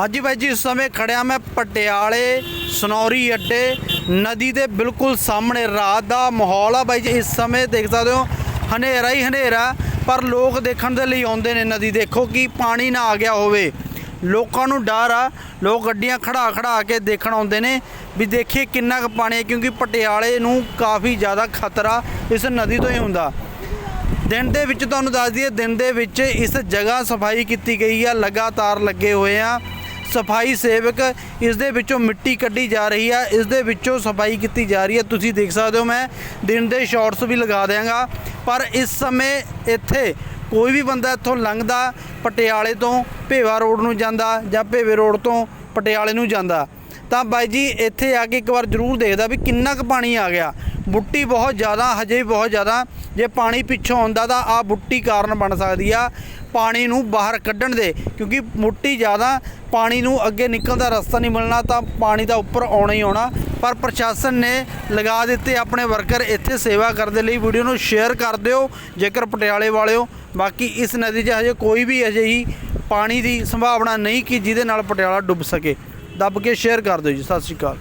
ਹਾਂਜੀ ਬਾਈ ਜੀ, ਇਸ ਸਮੇਂ ਖੜਿਆ ਮੈਂ ਪਟਿਆਲੇ, ਸਨੌਰੀ ਅੱਡੇ, ਨਦੀ ਦੇ ਬਿਲਕੁਲ ਸਾਹਮਣੇ ਰਾਤ ਦਾ ਮਾਹੌਲ ਆ ਬਾਈ ਜੀ, ਇਸ ਸਮੇਂ ਦੇਖ ਸਕਦੇ ਹੋ, ਹਨੇਰਾ ਹੀ ਹਨੇਰਾ, ਪਰ ਲੋਕ ਦੇਖਣ ਦੇ ਲਈ ਆਉਂਦੇ ਨੇ ਨਦੀ। ਦੇਖੋ ਕਿ ਪਾਣੀ ਨਾ ਆ ਗਿਆ ਹੋਵੇ। ਲੋਕਾਂ ਨੂੰ ਡਰ ਆ, ਲੋਕ ਗੱਡੀਆਂ ਖੜਾ ਖੜਾ ਕੇ ਦੇਖਣ ਆਉਂਦੇ ਨੇ ਵੀ ਦੇਖੀਏ ਕਿੰਨਾ ਕੁ ਪਾਣੀ ਹੈ ਕਿਉਂਕਿ ਪਟਿਆਲੇ ਨੂੰ ਕਾਫੀ ਜ਼ਿਆਦਾ ਖਤਰਾ ਇਸ ਨਦੀ ਤੋਂ ਹੀ ਹੁੰਦਾ। ਦਿਨ ਦੇ ਵਿੱਚ ਤੁਹਾਨੂੰ ਦੱਸ ਦਈਏ, ਦਿਨ ਦੇ ਵਿੱਚ ਇਸ ਜਗ੍ਹਾ ਸਫ਼ਾਈ ਕੀਤੀ ਗਈ ਆ, ਲਗਾਤਾਰ ਲੱਗੇ ਹੋਏ ਆ। ਸਫ਼ਾਈ ਸੇਵਕ, ਇਸ ਦੇ ਵਿੱਚੋਂ ਮਿੱਟੀ ਕੱਢੀ ਜਾ ਰਹੀ ਆ, ਇਸ ਦੇ ਵਿੱਚੋਂ ਸਫ਼ਾਈ ਕੀਤੀ ਜਾ ਰਹੀ ਹੈ ਤੁਸੀਂ ਦੇਖ ਸਕਦੇ ਹੋ ਮੈਂ ਦਿਨ ਦੇ ਸ਼ਾਰਟਸ ਵੀ ਲਗਾ ਦਿਆਂਗਾ। ਪਰ ਇਸ ਸਮੇਂ ਇੱਥੇ ਕੋਈ ਵੀ ਬੰਦਾ ਇੱਥੋਂ ਲੰਘਦਾ ਪਟਿਆਲੇ ਤੋਂ ਭੇਵਾ ਰੋਡ ਨੂੰ ਜਾਂਦਾ ਜਾਂ ਭੇਵੇ ਰੋਡ ਤੋਂ ਪਟਿਆਲੇ ਨੂੰ ਜਾਂਦਾ, ਤਾਂ ਬਾਈ ਜੀ ਇੱਥੇ ਆ ਕੇ ਇੱਕ ਵਾਰ ਜ਼ਰੂਰ ਦੇਖਦਾ ਵੀ ਕਿੰਨਾ ਕੁ ਪਾਣੀ ਆ ਗਿਆ। ਬੁੱਟੀ ਬਹੁਤ ਜ਼ਿਆਦਾ, ਹਜੇ ਬਹੁਤ ਜ਼ਿਆਦਾ। ਜੇ ਪਾਣੀ ਪਿੱਛੋਂ ਆਉਂਦਾ ਤਾਂ ਆ ਬੁੱਟੀ ਕਾਰਨ ਬਣ ਸਕਦੀ ਆ ਪਾਣੀ ਨੂੰ ਬਾਹਰ ਕੱਢਣ ਦੇ, ਕਿਉਂਕਿ ਮੁੱਟੀ ਜ਼ਿਆਦਾ ਪਾਣੀ ਨੂੰ ਅੱਗੇ ਨਿਕਲਦਾ ਰਸਤਾ ਨਹੀਂ ਮਿਲਣਾ, ਤਾਂ ਪਾਣੀ ਦਾ ਉੱਪਰ ਆਉਣਾ ਹੀ ਆਉਣਾ। ਪਰ ਪ੍ਰਸ਼ਾਸਨ ਨੇ ਲਗਾ ਦਿੱਤੇ ਆਪਣੇ ਵਰਕਰ ਇੱਥੇ ਸੇਵਾ ਕਰਨ ਦੇ ਲਈ। ਵੀਡੀਓ ਨੂੰ ਸ਼ੇਅਰ ਕਰ ਦਿਓ, ਜੇਕਰ ਪਟਿਆਲੇ ਵਾਲਿਓ। ਬਾਕੀ ਇਸ ਨਦੀ 'ਚ ਹਜੇ ਕੋਈ ਵੀ ਅਜਿਹੀ ਪਾਣੀ ਦੀ ਸੰਭਾਵਨਾ ਨਹੀਂ ਕਿ ਜਿਹਦੇ ਨਾਲ ਪਟਿਆਲਾ ਡੁੱਬ ਸਕੇ। ਦੱਬ ਕੇ ਸ਼ੇਅਰ ਕਰ ਦਿਓ ਜੀ, ਸਤਿ ਸ਼੍ਰੀ ਅਕਾਲ।